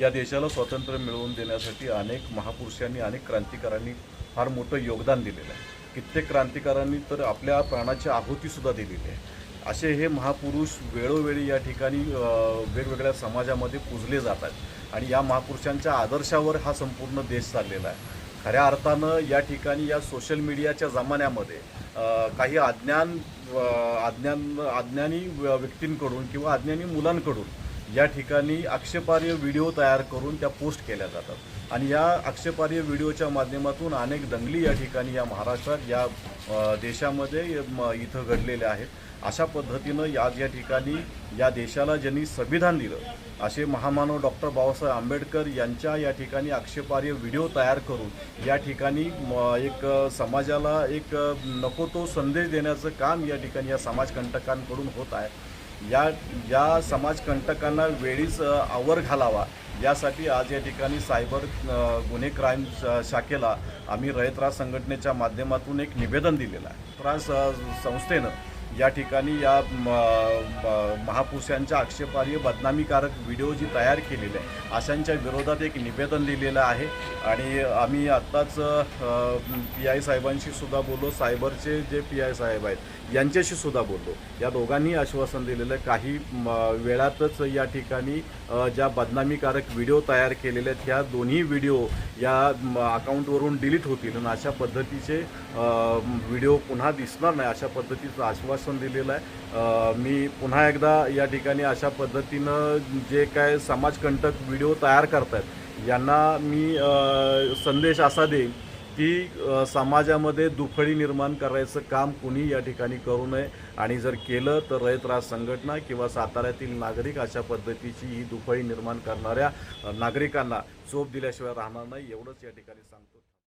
या देशाला स्वातंत्र्य मिळवून देण्यासाठी अनेक महापुरुषांनी अनेक क्रांतिकारांनी फार मोठं योगदान दिलेलं आहे. कित्येक क्रांतिकारांनी तर आपल्या प्राणाची आहुतीसुद्धा दिलेली आहे. असे हे महापुरुष वेळोवेळी या ठिकाणी वेगवेगळ्या समाजामध्ये पूजले जातात आणि या महापुरुषांच्या आदर्शावर हा संपूर्ण देश चाललेला आहे. खऱ्या अर्थानं या ठिकाणी या सोशल मीडियाच्या जमान्यामध्ये काही अज्ञान अज्ञान अज्ञानी व्य- व्यक्तींकडून किंवा अज्ञानी मुलांकडून या ठिकाणी आक्षेपार्ह व्हिडिओ तयार करून त्या पोस्ट केल्या जातात. आणि या आक्षेपार्ह व्हिडिओच्या माध्यमातून अनेक दंगली या ठिकाणी या महाराष्ट्रात या देशामध्ये म, इथं घडलेल्या आहेत. अशा पद्धतीनं आज या ठिकाणी या देशाला ज्यांनी संविधान दिलं असे महामानव डॉक्टर बाबासाहेब आंबेडकर यांच्या या ठिकाणी आक्षेपार्ह व्हिडिओ तयार करून या ठिकाणी म, एक समाजाला एक नको तो संदेश देण्याचं काम या ठिकाणी या समाजकंटकांकडून होत आहे. या या समाजकंटकांना वेळीच आवर घालावा. यासाठी आज या ठिकाणी सायबर गुन्हे क्राईम शाखेला आम्ही रयतराज संघटनेच्या माध्यमातून एक निवेदन दिलेलं आहे. त्रास संस्थेनं या ठिकाणी या म- महापुरुषांच्या आक्षेपार्ह बदनामीकारक व्हिडिओ जी तयार केलेले आहे अशांच्या विरोधात एक निवेदन दिलेलं आहे. आणि आम्ही आत्ताच पी आय साहेबांशी सुद्धा बोललो सायबरचे जे पी आय साहेब आहेत यांच्याशी सुद्धा बोललो. या दोघांनी आश्वासन दिलेलं आहे काही म, वेळातच या ठिकाणी ज्या बदनामीकारक व्हिडिओ तयार केलेले आहेत ह्या दोन्ही व्हिडिओ या अकाउंटवरून डिलीट होतील. आणि अशा पद्धतीचे व्हिडिओ पुन्हा दिसणार नाही अशा पद्धतीचं आश्वासन दिलेलं आहे. मी पुन्हा एकदा या ठिकाणी अशा पद्धतीनं जे काय समाजकंटक व्हिडिओ तयार करतायत यांना मी संदेश असा देईन की समाजामध्ये दुफळी निर्माण करायचं काम कुणी या ठिकाणी करू नये. आणि जर केलं तर रयत राज संघटना किंवा साताऱ्यातील नागरिक अशा पद्धतीची ही दुफळी निर्माण करणाऱ्या नागरिकांना चोप दिल्याशिवाय राहणार नाही. एवढंच या ठिकाणी सांगतो.